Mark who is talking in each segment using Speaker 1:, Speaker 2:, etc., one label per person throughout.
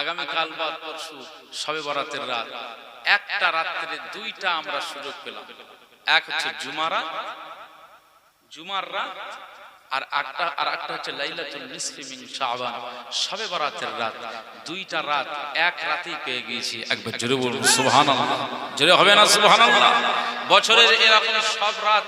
Speaker 1: আগামী কাল বাদ পরশু সবে বরাতের রাত। একটা রাত্রে দুইটা আমরা সুযোগ পেলাম। এক হচ্ছে জুমারাত জুমার রাত, আর একটা আর একটা হচ্ছে লাইলাতুল নিসফি মিন শাবান, সবে বরাতের রাত। দুইটা রাত এক রাতেই পেয়ে গিয়েছি। একবার জোরে বলুন, সুবহানাল্লাহ। জোরে হবে না, সুবহানাল্লাহ? বছরের এরকম সব রাত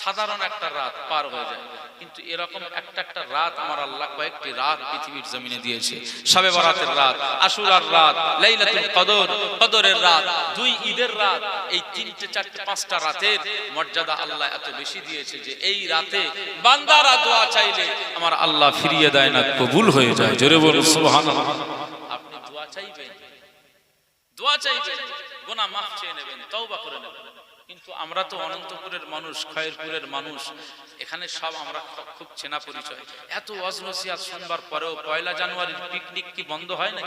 Speaker 1: সাধারণ একটা রাত পার হয়ে যায়। কিন্তু এরকম একটা একটা রাত আমার আল্লাহ কয়েকটি রাত পৃথিবীর জমিনে দিয়েছে। সবে বরাতের রাত, আশুরার রাত, লাইলাতুল কদর, কদরের রাত, দুই ঈদের রাত, এই তিনটে, চারটে, পাঁচটা রাতের মর্যাদা আল্লাহ এত বেশি দিয়েছে যে এই রাতে বান্দারা দোয়া চাইলে আমার আল্লাহ ফিরিয়ে দেয় না, কবুল হয়ে যায়। জোরে বলুন, সুবহানাল্লাহ। আপনি দোয়া চাইবেন? দোয়া চাইবেন? গোনা মাফ চেয়ে নেবেন, তওবা করে নেবেন। কিন্তু আমরা তো অনন্তপুরের মানুষ, খয়েরপুরের মানুষ। এখানে সব আমরা খুব চেনা পরিচয়। এত অজনসিয়াত শুনবার পরেও পয়লা জানুয়ারির পিকনিক কি বন্ধ হয় না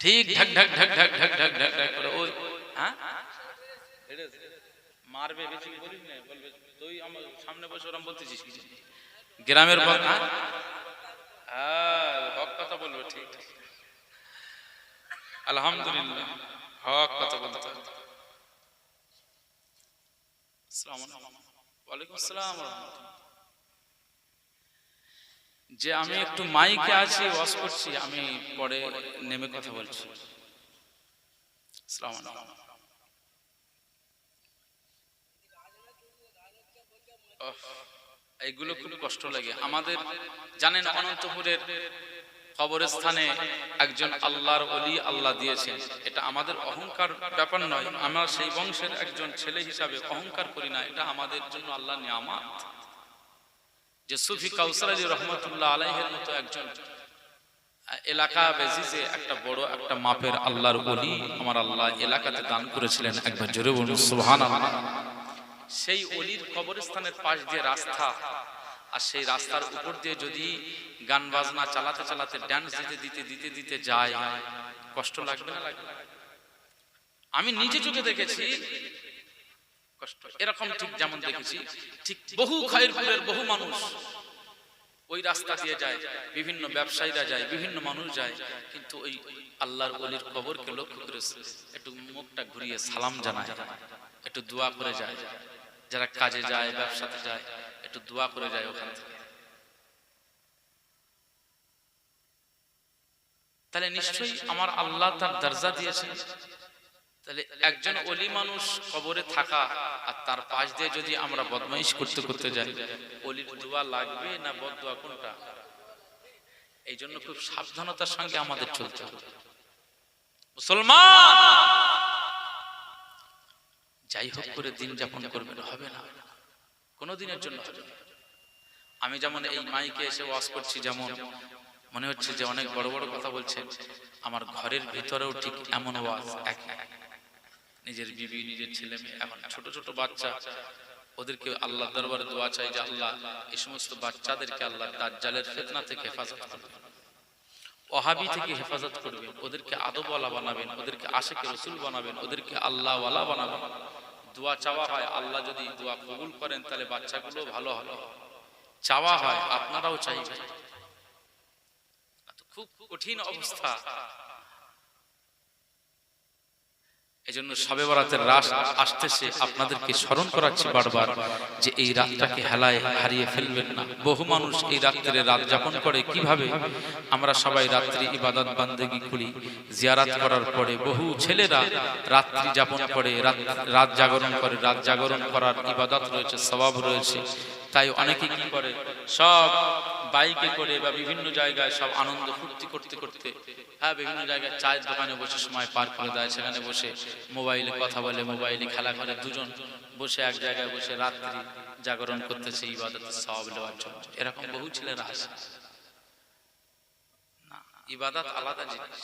Speaker 1: ঠিক ঢাক ঢাক ঢাক ঢাক ঢাক ঢাক ঢাক ঢাক করে ওই হ্যাঁ? মারবে বেশি বলিস না, বলবে, তুই আমার সামনে বসে ওরম বলতেছিস কি গ্রামের বক হ্যাঁ? হ্যাঁ হক কথা বলবে, ঠিক। আলহামদুলিল্লাহ, হক কথা বলতে হবে। আসসালামু আলাইকুম। ওয়ালাইকুম আসসালাম ওয়া রাহমাতুল্লাহ। যে আমি একটু মাইকে আছি ওয়াশ করছি আমি পরে নেমে কথা বলছি। আসসালামু আলাইকুম। এইগুলো খুব কষ্ট লাগে। আমাদের জানেন অনন্তপুরের কবরস্থানে একজন আল্লাহর অলি আল্লাহ দিয়েছেন। এটা আমাদের অহংকার ব্যাপার নয়। আমরা সেই বংশের একজন ছেলে হিসাবে অহংকার করি না। এটা আমাদের জন্য আল্লাহ নিয়ামাত। যে সুফি কাউসার আলী রহমতুল্লাহ আলাইহের মতো একজন এলাকা বেজিজে একটা বড় একটা মাপের আল্লাহর অলি আমার আল্লাহ এলাকাতে দান করেছিলেন একবার জোরে বলুন সুবহান সেই অলির কবরস্থানের পাশ দিয়ে রাস্তা আর সেই রাস্তার উপর দিয়ে যদি গান বাজনা চালাতে চালাতে ড্যান্স দিতে দিতে দিতে দিতে যায়, কষ্ট লাগবে না? আমি নিজে চোখে দেখেছি, কষ্ট। এরকম ঠিক যেমন দেখেছি, ঠিক বহু খয়েরপুরের বহু মানুষ ওই রাস্তা দিয়ে যায়, বিভিন্ন ব্যবসায়ীরা যায়, বিভিন্ন মানুষ যায়, কিন্তু ওই আল্লাহর অলির কবরকে লক্ষ্য করে একটু মুখটা ঘুরিয়ে সালাম জানায়, একটু দোয়া করে যায়, যারা কাজে যায়, ব্যবসাতে যায় একটু দোয়া করে যায় ওখান। তাহলে নিশ্চয়ই আমার আল্লাহ তার দরজা দিয়েছেন তাহলে একজন অলি মানুষ কবরে থাকা আর তার পাশ দিয়ে যদি আমরা বদমাইশ করতে করতে যাই অলির দোয়া লাগবে না বদোয়া কোনটা? এই জন্য খুব সাবধানতার সঙ্গে আমাদের চলতে হবে। মুসলমান! যাই হোক করে দিন যাপন করবেন, হবে না। কোনো দিনের জন্য। আমি যেমন এই মাইকে এসে ওয়াজ করছি যেমন, মনে হচ্ছে যে অনেক বড় বড় কথা বলছেন আমার ঘরের ভিতরেও ঠিক এমন ওয়াজ এক। নিজের বিবি, নিজের ছেলে মেয়ে, এখন ছোট ছোট বাচ্চা, ওদেরকে আল্লাহ দরবারে দোয়া চাই যে আল্লাহ এই সমস্ত বাচ্চাদেরকে আল্লাহ দাজ্জালের ফিতনা থেকে হেফাজত করবেন ওহাবি থেকে হেফাজত করবেন, ওদেরকে আদবওয়ালা বানাবেন, ওদেরকে আশেকে রসুল বানাবেন, ওদেরকে আল্লাহওয়ালা বানাবেন। দোয়া চাওয়া হয়, আল্লাহ যদি দোয়া কবুল করেন, তাহলে বাচ্চাগুলো ভালো হলো চাওয়া হয়, আপনারাও চাইবেন। খুব কঠিন অবস্থা। এজন্য সবে বরাতের রাত আসতেছে আপনাদেরকে স্মরণ করাচ্ছি বারবার যে এই রাতটাকে হেলায় হারিয়ে ফেলবেন না। বহু মানুষ এই রাত্রে রাত যাপন করে। কীভাবে? আমরা সবাই রাত্রি ইবাদত বান্দেগি করি জিয়ারাত করার পরে বহু ছেলেরা রাত্রি যাপন করে রাত জাগরণ করে। রাত জাগরণ করার ইবাদত রয়েছে, স্বভাব রয়েছে। তাই অনেকে কি করে? সব বাইকে করে বা বিভিন্ন জায়গায় সব আনন্দ ফুর্তি করতে করতে হ্যাঁ বিভিন্ন জায়গায় চায়ের দোকানে বসে সময় পার করে দেয়, সেখানে বসে মোবাইলে কথা বলে, মোবাইলে খেলা করে, দুজন বসে এক জায়গায় বসে রাত্রি জাগরণ করতেছে, ইবাদতের সওয়াব নেওয়ার জন্য। এরকম বহু ছেলেরা না, ইবাদত আলাদা জিনিস।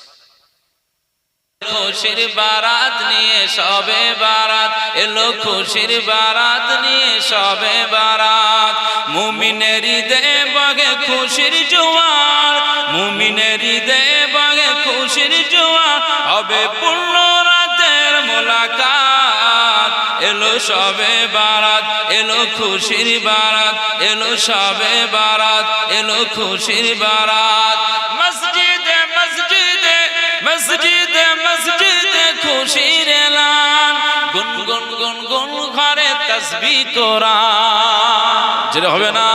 Speaker 2: খুশির বারাত নিয়ে, সবে বারাত। এলো খুশির বারাত নিয়ে, সবে বারাত। মুমিনের দে বাগে খুশির জোয়ার, মুমিনের দে বাগে খুশির জোয়ার, হবে পূর্ণ রাতের মোলাকাত। এলো সবে বারাত, এলো খুশির বারাত, এলো সবে বারাত, এলো খুশির বারাত। মসজিদে মসজিদে মসজিদে মসজিদে খুশির এলান। গুন গুন গুন গুন ঘরে তসবি কোরআন। যেটা হবে না?